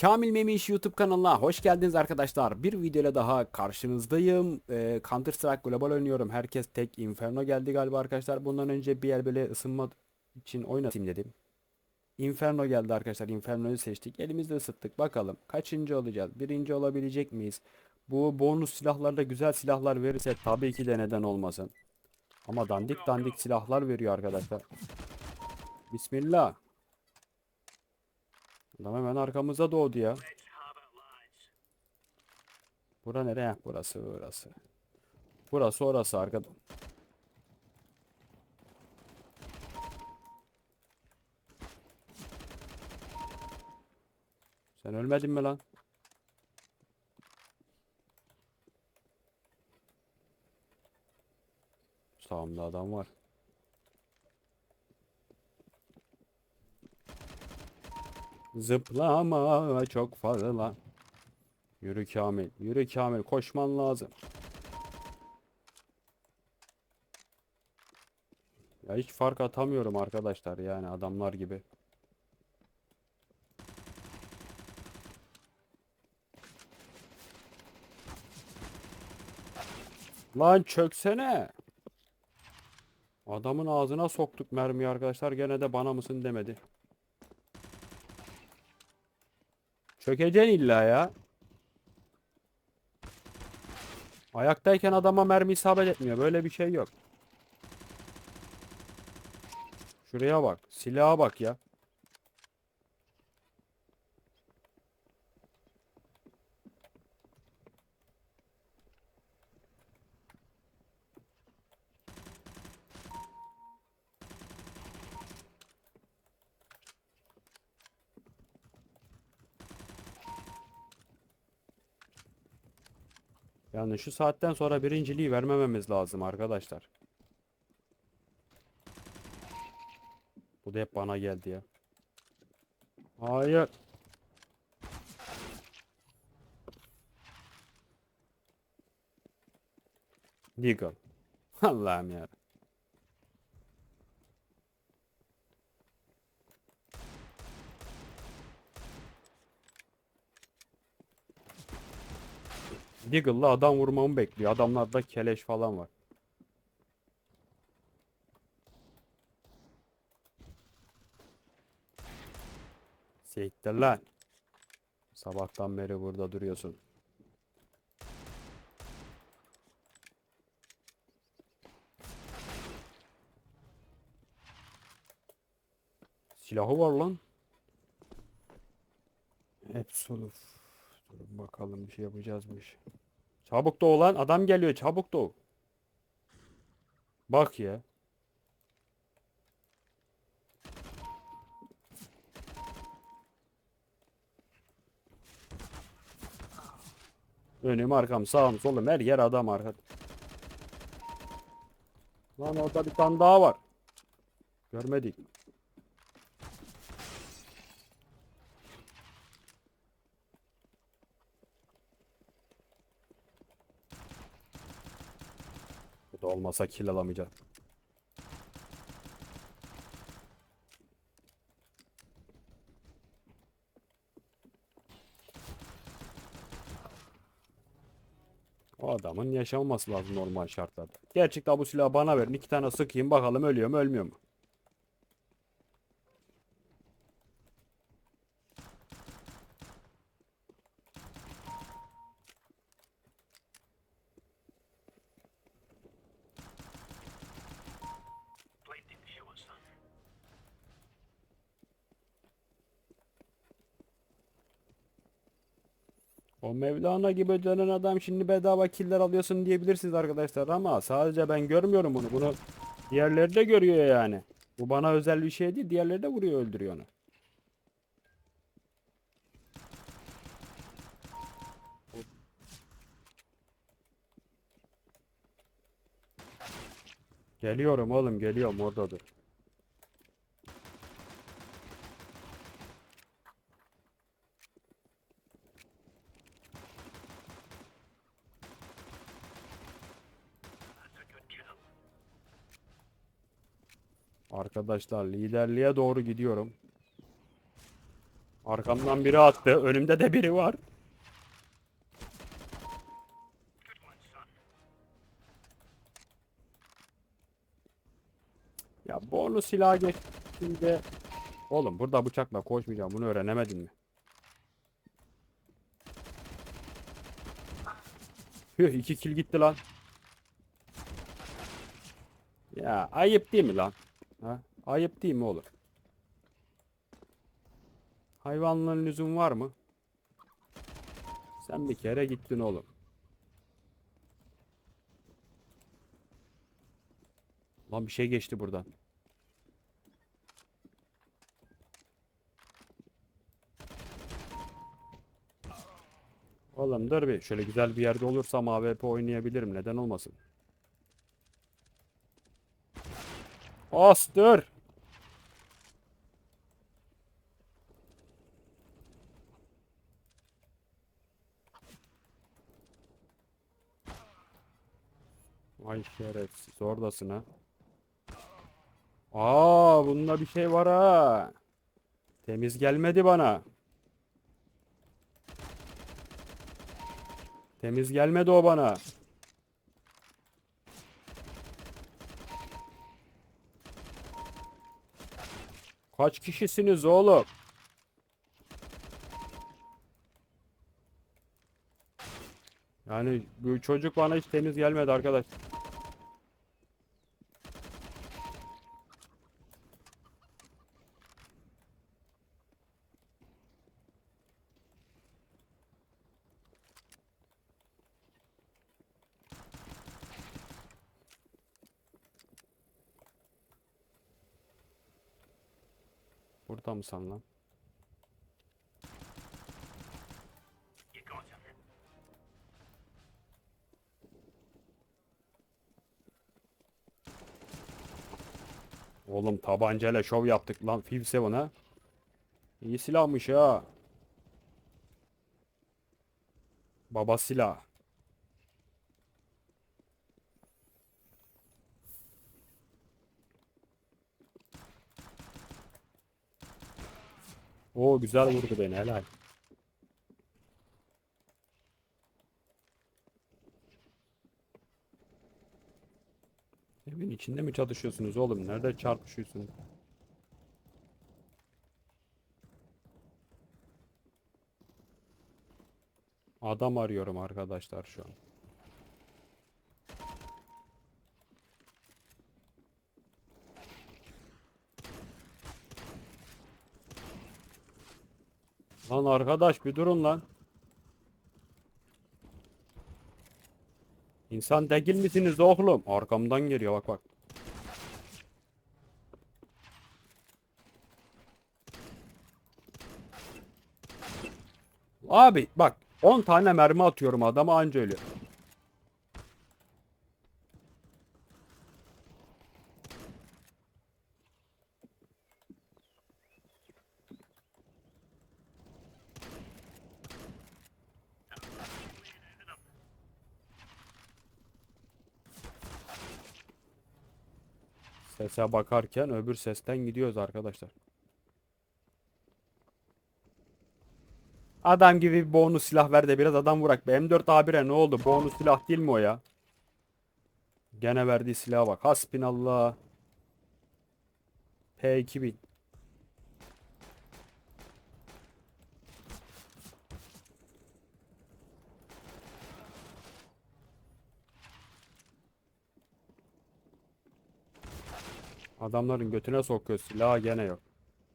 Kamil Memiş YouTube kanalına hoş geldiniz arkadaşlar. Bir videoyla daha karşınızdayım. Ee, Counter Strike Global oynuyorum. Herkes tek Inferno geldi galiba arkadaşlar. Bundan önce bir yer böyle ısınma için oynatayım dedim. Inferno geldi arkadaşlar. Inferno'yu seçtik. Elimizde ısıttık. Bakalım kaçıncı olacağız? Birinci olabilecek miyiz? Bu bonus silahlarda güzel silahlar verirse tabii ki de neden olmasın. Ama dandik dandik silahlar veriyor arkadaşlar. Bismillah. Adam hemen arkamızda doğdu ya. Bura nereye? Burası burası. Burası orası arkada. Sen ölmedin mi lan? Sağımda adam var. Zıplama çok fazla. Yürü Kamil, yürü Kamil, koşman lazım. Ya hiç fark atamıyorum arkadaşlar yani adamlar gibi. Lan çöksene. Adamın ağzına soktuk mermiyi arkadaşlar gene de bana mısın demedi. Çökeceksin illa ya. Ayaktayken adama mermi isabet etmiyor. Böyle bir şey yok. Şuraya bak. Silaha bak ya. Yani şu saatten sonra birinciliği vermememiz lazım arkadaşlar. Bu da hep bana geldi ya. Hayır. Deagle. Allah'ım ya. Deagle'la adam vurmamı bekliyor. Adamlarda keleş falan var. Siktir lan. Sabahtan beri burada duruyorsun. Silahı var lan. Absolute. Dur bakalım bir şey yapacağız iş. Çabuk doğu lan. Adam geliyor. Çabuk doğu. Bak ya. Önüm arkam sağım solum her yer adam arka. Lan orada bir tane daha var. Görmedik. Bu da olmasa kill alamayacağız. O adamın yaşamaması lazım normal şartlarda. Gerçekten bu silahı bana verin. iki tane sıkayım bakalım ölüyor mu ölmüyor mu? O Mevlana gibi dönen adam şimdi bedava killer alıyorsun diyebilirsiniz arkadaşlar ama sadece ben görmüyorum bunu. Bunu diğerleri de görüyor yani. Bu bana özel bir şey değil. Diğerleri de vuruyor öldürüyor onu. Geliyorum oğlum geliyorum orada dur. Arkadaşlar liderliğe doğru gidiyorum. Arkamdan biri attı. Önümde de biri var. Ya bonus silah geçtiğinde Oğlum burada bıçakla koşmayacağım. Bunu öğrenemedin mi? Hüh iki kill gitti lan. Ya ayıp değil mi lan? Ha? Ayıp değil mi oğlum? Hayvanların lüzum var mı? Sen bir kere gittin oğlum. Lan bir şey geçti buradan. Oğlum dur bir. Şöyle güzel bir yerde olursam AWP oynayabilirim. Neden olmasın? As dur. Ay şerefsiz oradasın ha. Aa bunda bir şey var ha. Temiz gelmedi bana. Temiz gelmedi o bana. Kaç kişisiniz oğlum? Yani bu çocuk bana hiç temiz gelmedi arkadaş. Burada mısın lan? Oğlum tabancayla şov yaptık lan Fiv 7 ha. İyi silahmış ha. Baba silah. Oo güzel vurdu beni helal. Evin içinde mi çatışıyorsunuz oğlum? Nerede çarpışıyorsunuz? Adam arıyorum arkadaşlar şu an. Lan arkadaş bir durun lan. İnsan değil misiniz oğlum? Arkamdan geliyor bak bak. Abi bak 10 tane mermi atıyorum adama anca ölüyor. Sese bakarken öbür sesten gidiyoruz arkadaşlar. Adam gibi bir bonus silah ver de biraz adam vurak. be. M4 A1'e ne oldu? Bonus silah değil mi o ya? Gene verdiği silaha bak. Hasbinallah. P2000. Adamların götüne sokuyor silahı gene yok.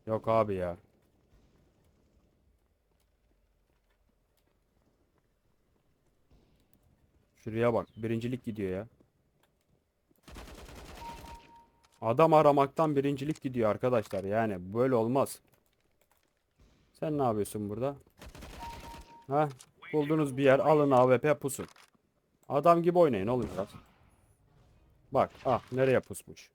Yok abi ya. Şuraya bak. Birincilik gidiyor ya. Adam aramaktan birincilik gidiyor arkadaşlar. Yani böyle olmaz. Sen ne yapıyorsun burada? Ha? Buldunuz bir yer. Alın AWP pusun. Adam gibi oynayın oğlum biraz. Bak. Ah nereye pusmuş.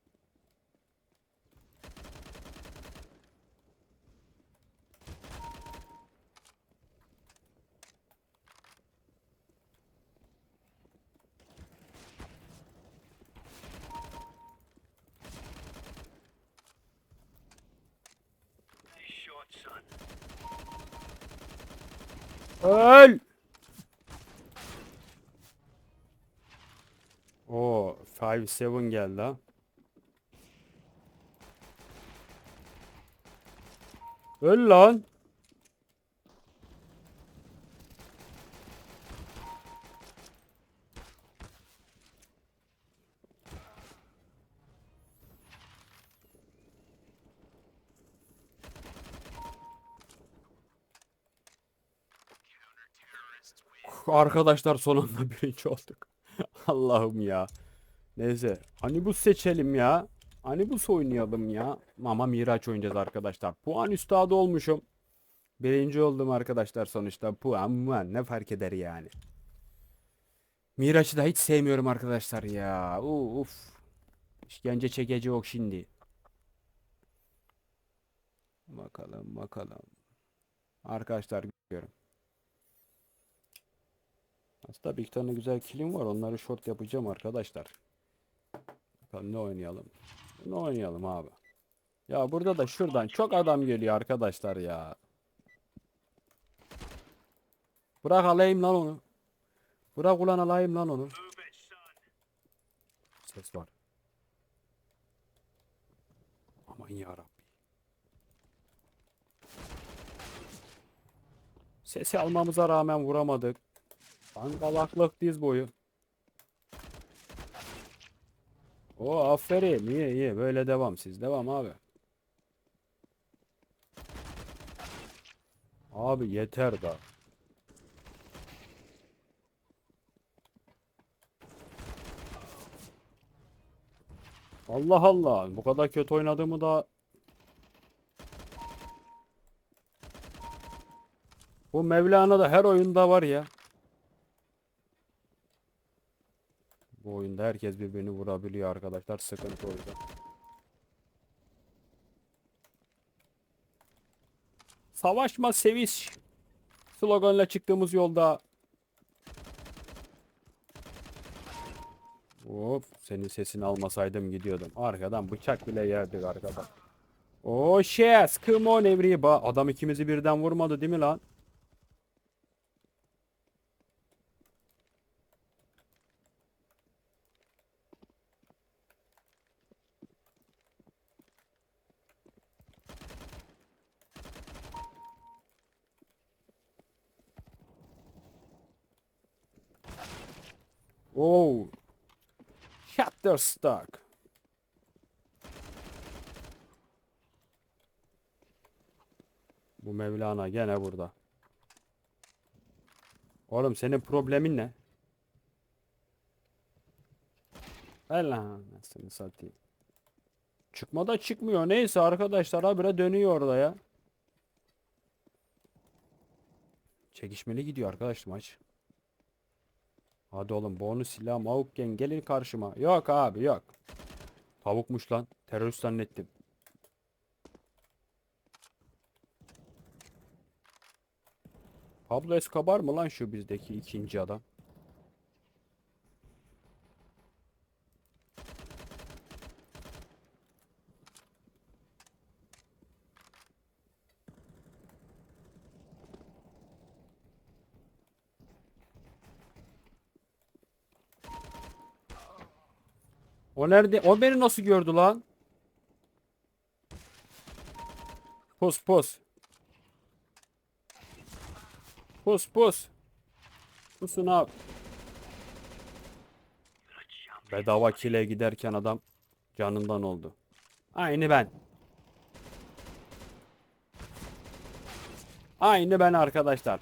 Oo, 5-7 geldi ha. Öl lan. Arkadaşlar sonunda birinci olduk. Allah'ım ya. Neyse. Bu seçelim ya. Bu oynayalım ya. Ama Miraç oynayacağız arkadaşlar. Puan üstadı olmuşum. Birinci oldum arkadaşlar sonuçta. Puan muan ne fark eder yani. Miraç'ı da hiç sevmiyorum arkadaşlar ya. Uf. İşkence çekici yok şimdi. Bakalım bakalım. Arkadaşlar görüyorum. Aslında bir tane güzel kilim var. Onları short yapacağım arkadaşlar. Bakalım ne oynayalım. Ne oynayalım abi. Ya burada da şuradan çok adam geliyor arkadaşlar ya. Bırak alayım lan onu. Bırak ulan alayım lan onu. Ses var. Aman yarabbi. Sesi almamıza rağmen vuramadık. Dangalaklık diz boyu. O aferin iyi iyi böyle devam siz devam abi. Abi yeter da. Allah Allah bu kadar kötü oynadığımı da Bu Mevlana da her oyunda var ya. Oyunda herkes birbirini vurabiliyor arkadaşlar. Sıkıntı o. Savaşma seviş sloganla çıktığımız yolda. Hop senin sesini almasaydım gidiyordum. Arkadan bıçak bile yerdik arkadan. Oh yes, come on everybody. Adam ikimizi birden vurmadı değil mi lan? Oh. Shutterstock. Bu Mevlana gene burada. Oğlum senin problemin ne? Lan anasını satayım. Çıkmada çıkmıyor. Neyse arkadaşlar habire dönüyor orada ya. Çekişmeli gidiyor arkadaş maç. Hadi oğlum bonus silah mavukken gelin karşıma. Yok abi yok. Tavukmuş lan. Terörist zannettim. Pablo Escobar mı lan şu bizdeki ikinci adam? O nerede? O beni nasıl gördü lan? Pus pus. Pus pus. Pusun abi. Bedava kile giderken adam canından oldu. Aynı ben. Aynı ben arkadaşlar.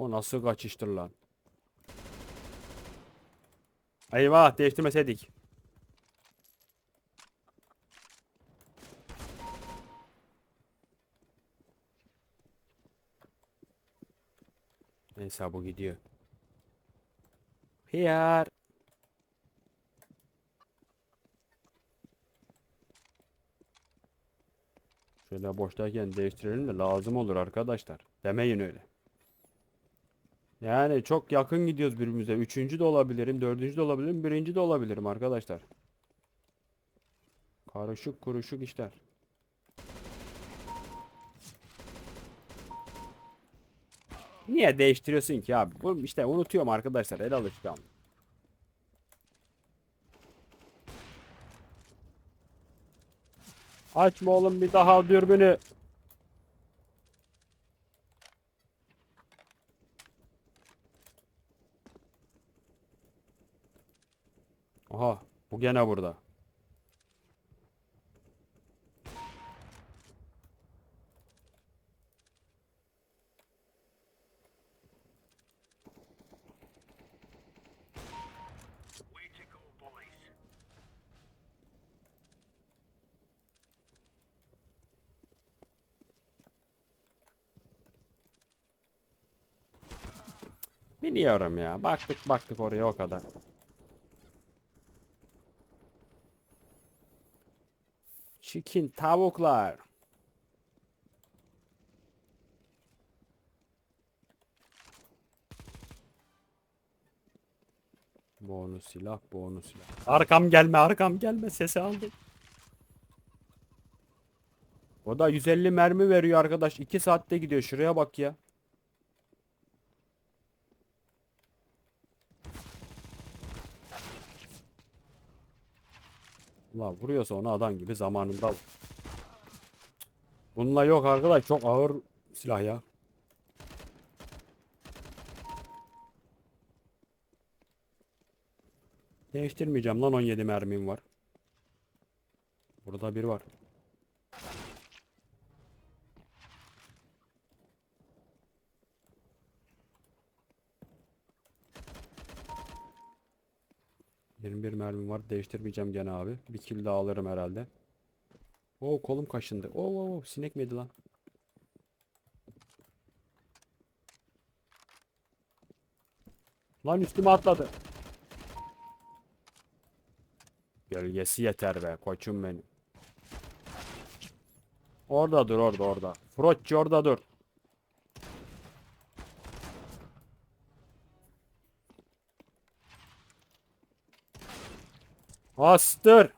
O nasıl kaçıştır lan? Eyvah değiştirmeseydik. Neyse bu gidiyor. Hıyar. Şöyle boştayken değiştirelim de lazım olur arkadaşlar. Demeyin öyle. Yani çok yakın gidiyoruz birbirimize. Üçüncü de olabilirim, dördüncü de olabilirim, birinci de olabilirim arkadaşlar. Karışık kuruşuk işler. Niye değiştiriyorsun ki abi? Bu işte unutuyorum arkadaşlar el alışkanlığı. Açma oğlum bir daha dürbünü. Aha bu gene burada. Biliyorum ya. Baktık baktık oraya o kadar. Chicken tavuklar. Bonus silah, bonus silah. Arkam gelme, arkam gelme. Sesi aldım. O da 150 mermi veriyor arkadaş. 2 saatte gidiyor. Şuraya bak ya. Ulan vuruyorsa onu adam gibi zamanında al. Bununla yok arkadaş. Çok ağır silah ya. Değiştirmeyeceğim lan 17 mermim var. Burada bir var. Yirmi bir mermim var. Değiştirmeyeceğim gene abi. Bir kill daha alırım herhalde. Oo kolum kaşındı. Oo, oo, sinek miydi lan? Lan üstüme atladı. Gölgesi yeter be koçum benim. Orada dur orada orada. Frotçi orada dur. Astır.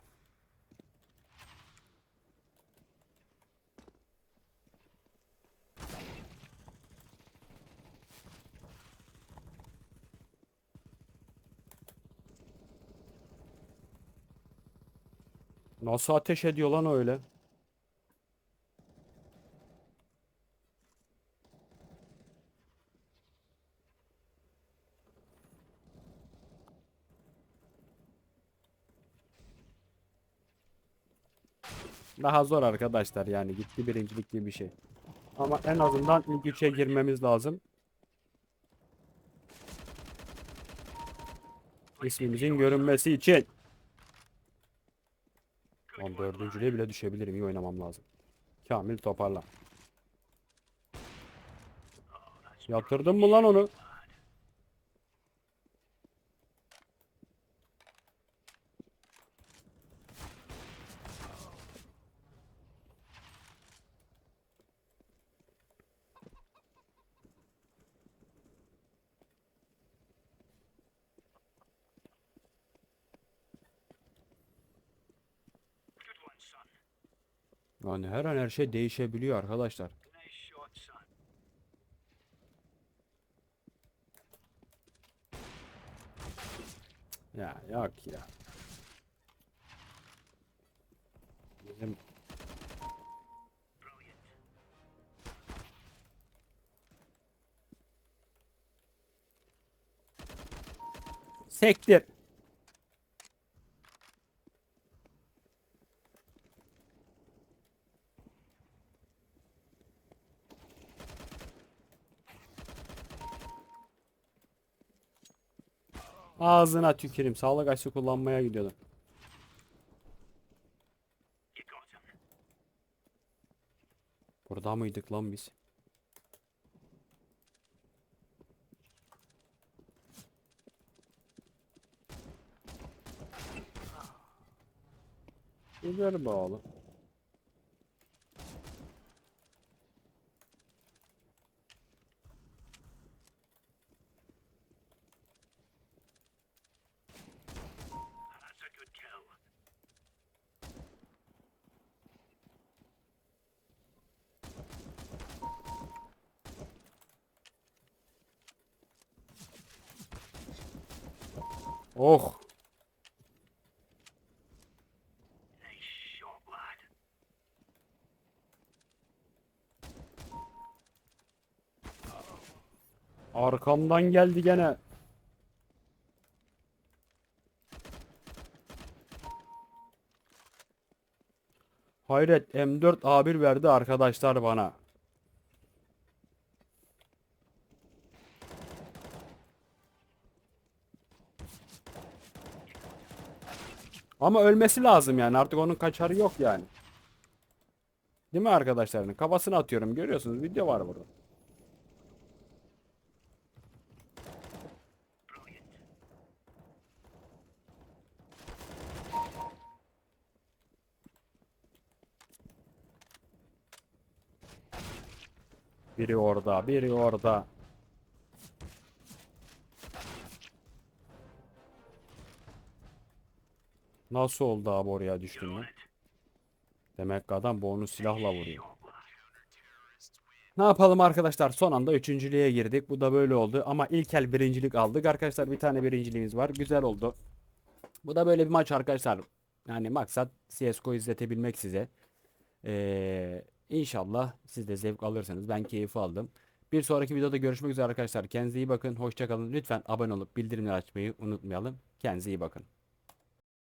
Nasıl ateş ediyor lan öyle? Daha zor arkadaşlar yani gitti birincilik gibi bir şey. Ama en azından ilk üçe girmemiz lazım. İsmimizin görünmesi için. Lan dördüncülüğe bile düşebilirim. İyi oynamam lazım. Kamil toparla. Yatırdın mı lan onu? Yani her an her şey değişebiliyor arkadaşlar. Ya yok ya. Bizim Sektir. Ağzına tüküreyim. Sağlık aşı kullanmaya gidiyordum. Burada mıydık lan biz? Güzel be. Oh. Arkamdan geldi gene. Hayret M4 A1 verdi arkadaşlar bana. Ama ölmesi lazım yani artık onun kaçarı yok yani. Değil mi arkadaşlarının? Kafasını atıyorum görüyorsunuz video var burada. Biri orada, biri orada. Nasıl oldu abi oraya düştün lan? Demek ki adam bonus silahla vuruyor. Ne yapalım arkadaşlar? Son anda üçüncülüğe girdik. Bu da böyle oldu. Ama ilk el birincilik aldık. Arkadaşlar bir tane birinciliğimiz var. Güzel oldu. Bu da böyle bir maç arkadaşlar. Yani maksat CSGO izletebilmek size. Ee, inşallah siz de zevk alırsınız. Ben keyif aldım. Bir sonraki videoda görüşmek üzere arkadaşlar. Kendinize iyi bakın. Hoşçakalın. Lütfen abone olup bildirimleri açmayı unutmayalım. Kendinize iyi bakın.